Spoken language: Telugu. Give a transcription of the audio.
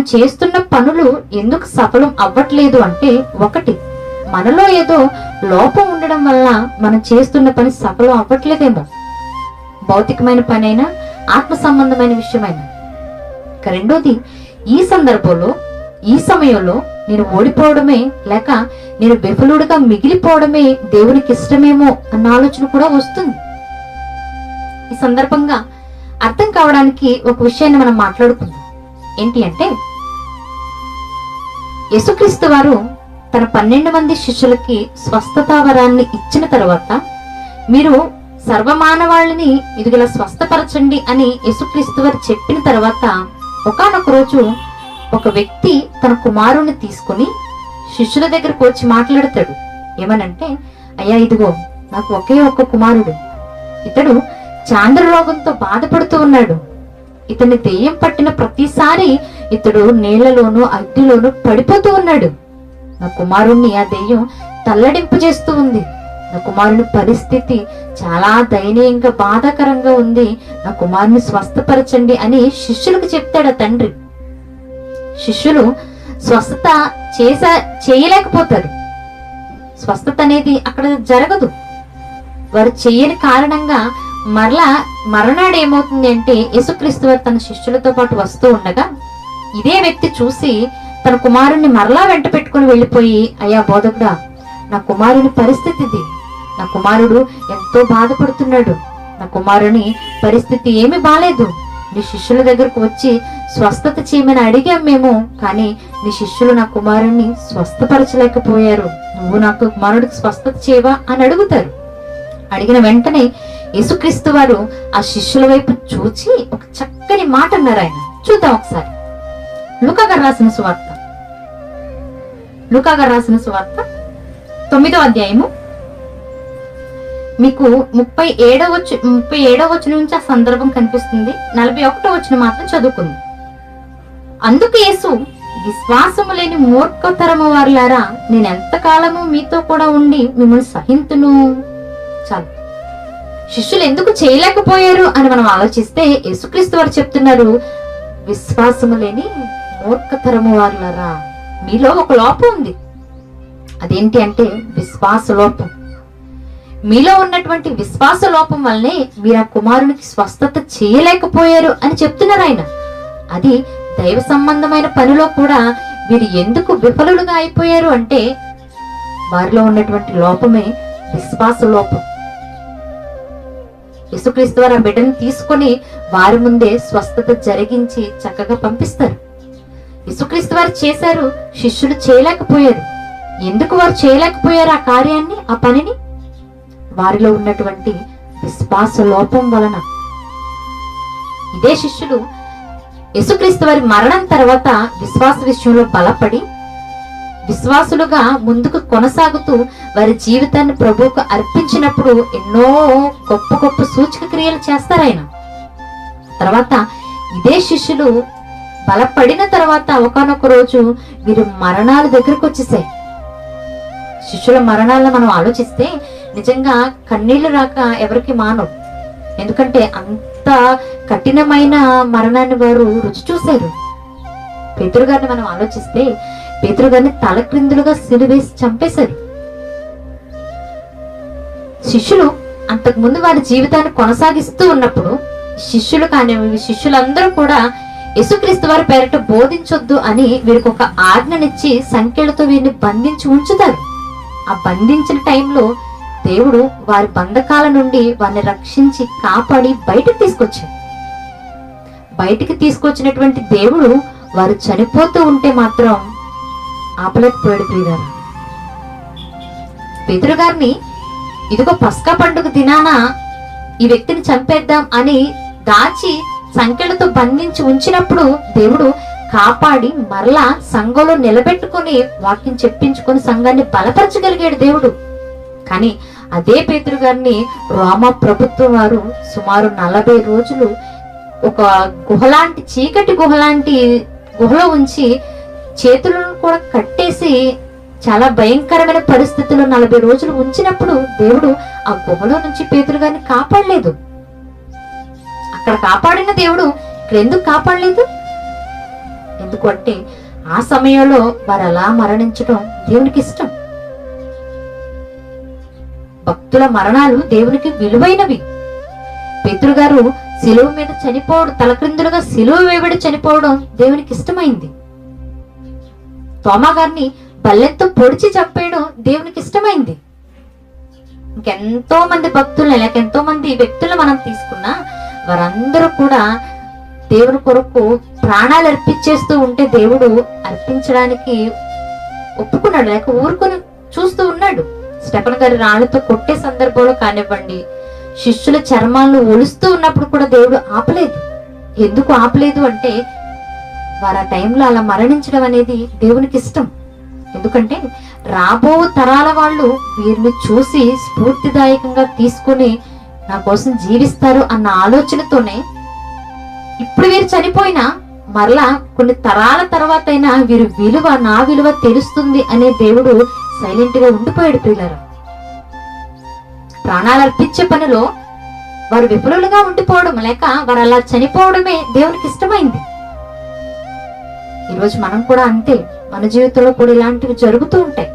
మనం చేస్తున్న పనులు ఎందుకు సఫలం అవ్వట్లేదు అంటే ఒకటి మనలో ఏదో లోపం ఉండడం వల్ల మనం చేస్తున్న పని సఫలం అవ్వట్లేదేమో. భౌతికమైన పని అయినా ఆత్మ సంబంధమైన విషయమైనా. రెండోది ఈ సందర్భంలో ఈ సమయంలో నేను ఓడిపోవడమే లేక నేను బిఫలుడుగా మిగిలిపోవడమే దేవునికి ఇష్టమేమో అన్న ఆలోచన కూడా వస్తుంది. ఈ సందర్భంగా అర్థం కావడానికి ఒక విషయాన్ని మనం మాట్లాడుకుందాం. ఏంటి అంటే యేసుక్రీస్తు వారు తన పన్నెండు మంది శిష్యులకి స్వస్థతా వరాన్ని ఇచ్చిన తర్వాత మీరు సర్వమానవాళ్ళని ఇదిగల స్వస్థపరచండి అని యేసుక్రీస్తు వారు చెప్పిన తర్వాత ఒకనొక రోజు ఒక వ్యక్తి తన కుమారుణ్ణి తీసుకుని శిష్యుల దగ్గరకు వచ్చి మాట్లాడతాడు. ఏమనంటే అయ్యా ఇదిగో నాకు ఒకే ఒక్క కుమారుడు. ఇతడు చాంద్ర రోగంతో బాధపడుతూ ఉన్నాడు. ఇతని దెయ్యం పట్టిన ప్రతిసారి ఇతడు నీళ్ళలోనూ అగ్నిలోనూ పడిపోతూ ఉన్నాడు. నా కుమారుణ్ణి ఆ దెయ్యం తల్లడింపు చేస్తూ ఉంది. నా కుమారుని పరిస్థితి చాలా దయనీయంగా బాధాకరంగా ఉంది. నా కుమారుని స్వస్థపరచండి అని శిష్యులకు చెప్తాడు ఆ తండ్రి. శిష్యులు స్వస్థత చేసా చేయలేకపోతారు. స్వస్థత అనేది అక్కడ జరగదు. వారు చేయని కారణంగా మరలా మరణాడు ఏమవుతుంది అంటే యేసుక్రీస్తు వారు తన శిష్యులతో పాటు వస్తూ ఉండగా ఇదే వ్యక్తి చూసి తన కుమారుణ్ణి మరలా వెంట పెట్టుకుని వెళ్ళిపోయి అయ్యా బోధకుడా నా కుమారుని పరిస్థితి ఇది. నా కుమారుడు ఎంతో బాధపడుతున్నాడు. నా కుమారుని పరిస్థితి ఏమీ బాలేదు. నీ శిష్యుల దగ్గరకు వచ్చి స్వస్థత చేయమని అడిగాం మేము కానీ నీ శిష్యులు నా కుమారుణ్ణి స్వస్థపరచలేకపోయారు. నువ్వు నాకు కుమారుడికి స్వస్థత చేయవా అని అడుగుతారు. అడిగిన వెంటనే యేసుక్రీస్తు వారు ఆ శిష్యుల వైపు చూచి ఒక చక్కని మాట అన్నారు ఆయన. చూద్దాం ఒకసారి. లుకా గారు రాసిన సువార్త. లుకా గారు రాసిన సువార్త తొమ్మిదో అధ్యాయము. మీకు ముప్పై ఏడవ ముప్పై ఏడవ వచ్చిన నుంచి ఆ సందర్భం కనిపిస్తుంది. నలభై ఒకటో వచ్చిన మాత్రం చదువుకుంది. అందుకు యేసు విశ్వాసము లేని మూర్ఖతరము వారులారా నేను ఎంతకాలము మీతో కూడా ఉండి మిమ్మల్ని సహింతును? చాలు. శిష్యులు ఎందుకు చేయలేకపోయారు అని మనం ఆలోచిస్తే యేసుక్రీస్తు వారు చెప్తున్నారు విశ్వాసము లేని మూర్ఖతరము వారులరా. మీలో ఒక లోపం ఉంది. అదేంటి అంటే విశ్వాస లోపం. మీలో ఉన్నటువంటి విశ్వాస లోపం వల్లనే మీరు ఆ కుమారునికి స్వస్థత చేయలేకపోయారు అని చెప్తున్నారు ఆయన. అది దైవ సంబంధమైన పనిలో కూడా వీరు ఎందుకు విఫలులుగా అయిపోయారు అంటే వారిలో ఉన్నటువంటి లోపమే విశ్వాస లోపం. యేసుక్రీస్తు వారు ఆ బిడ్డను తీసుకొని వారి ముందే స్వస్థత జరిగించి చక్కగా పంపిస్తారు. యేసుక్రీస్తు వారు చేశారు శిష్యులు చేయలేకపోయారు. ఎందుకు వారు చేయలేకపోయారు ఆ కార్యాన్ని ఆ పనిని? వారిలో ఉన్నటువంటి విశ్వాస లోపం వలన. ఇదే శిష్యులు యేసుక్రీస్తు వారి మరణం తర్వాత విశ్వాస విషయంలో బలపడి విశ్వాసులుగా ముందుకు కొనసాగుతూ వారి జీవితాన్ని ప్రభువుకు అర్పించినప్పుడు ఎన్నో గొప్ప గొప్ప సూచక క్రియలు చేస్తారు ఆయన. తర్వాత ఇదే శిష్యులు బలపడిన తర్వాత ఒకనొక రోజు వీరు మరణాల దగ్గరకు వచ్చేసాయి. శిష్యుల మరణాలను మనం ఆలోచిస్తే నిజంగా కన్నీళ్ళు రాక ఎవరికి మానవు. ఎందుకంటే అంత కఠినమైన మరణాన్ని వారు రుచి చూశారు. పేతురు గారిని మనం ఆలోచిస్తే పేతురు గారిని సిలువేసి చంపేశారు. శిష్యులు అంతకుముందు వారి జీవితాన్ని కొనసాగిస్తూ ఉన్నప్పుడు శిష్యులు కానీ శిష్యులందరూ కూడా యేసుక్రీస్తు వారి పేరట బోధించొద్దు అని వీరికి ఒక ఆజ్ఞనిచ్చి సంఖ్యలతో వీరిని బంధించి ఉంచుతారు. ఆ బంధించిన టైంలో దేవుడు వారి బంధకాల నుండి వారిని రక్షించి కాపాడి బయటకు తీసుకొచ్చాడు. బయటికి తీసుకొచ్చినటువంటి దేవుడు వారు చనిపోతూ ఉంటే మాత్రం ఆపలేకపోయాడు ప్రియుగారు పేతురు గారిని ఇదిగో పస్కా పండుగ దినాన ఈ వ్యక్తిని చంపేద్దాం అని దాచి సంఖ్యలతో బంధించి ఉంచినప్పుడు దేవుడు కాపాడి మరలా సంఘంలో నిలబెట్టుకొని వాక్యం చెప్పించుకొని సంఘాన్ని బలపరచగలిగాడు దేవుడు. కానీ అదే పేతురు గారిని రోమా ప్రభుత్వం వారు సుమారు నలభై రోజులు ఒక గుహలాంటి చీకటి గుహలాంటి గుహలో ఉంచి చేతులను కూడా కట్టేసి చాలా భయంకరమైన పరిస్థితుల్లో నలభై రోజులు ఉంచినప్పుడు దేవుడు ఆ గుహలో నుంచి పేతురు గారిని కాపాడలేదు. అక్కడ కాపాడిన దేవుడు ఇక్కడ ఎందుకు కాపాడలేదు? ఎందుకంటే ఆ సమయంలో వారు అలా మరణించడం దేవునికి ఇష్టం. భక్తుల మరణాలు దేవునికి విలువైనవి. పితృగారు శిలువు మీద చనిపోవడం తలక్రిందులుగా శిలువ వేయబడి చనిపోవడం దేవునికి ఇష్టమైంది. తోమా గారిని బల్లెంతో పొడిచి చంపేయడం దేవునికి ఇష్టమైంది ఇంకెంతో మంది భక్తులు లేక ఎంతో మంది వ్యక్తులు మనం తీసుకున్నా వారందరూ కూడా దేవుని కొరకు ప్రాణాలు అర్పించేస్తూ ఉంటే దేవుడు అర్పించడానికి ఒప్పుకున్నాడు లేక ఊరుకొని చూస్తూ ఉన్నాడు. స్టెఫన్ గారి రాళ్ళతో కొట్టే సందర్భంలో కానివ్వండి శిష్యుల చర్మాలను ఒలుస్తూ ఉన్నప్పుడు కూడా దేవుడు ఆపలేదు. ఎందుకు ఆపలేదు అంటే వారు ఆ టైంలో అలా మరణించడం అనేది దేవునికి ఇష్టం. ఎందుకంటే రాబో తరాల వాళ్ళు వీరిని చూసి స్ఫూర్తిదాయకంగా తీసుకుని నా కోసం జీవిస్తారు అన్న ఆలోచనతోనే ఇప్పుడు వీరు చనిపోయినా మరలా కొన్ని తరాల తర్వాత అయినా వీరి విలువ నా విలువ తెలుస్తుంది అనే దేవుడు సైలెంట్గా ఉండిపోయాడు పిల్లలు ప్రాణాలు అర్పించే పనిలో వారు విఫలులుగా ఉండిపోవడం లేక వారు అలా చనిపోవడమే దేవునికి ఇష్టమైంది. ఈరోజు మనం కూడా అంతే మన జీవితంలో కూడా ఇలాంటివి జరుగుతూ ఉంటాయి.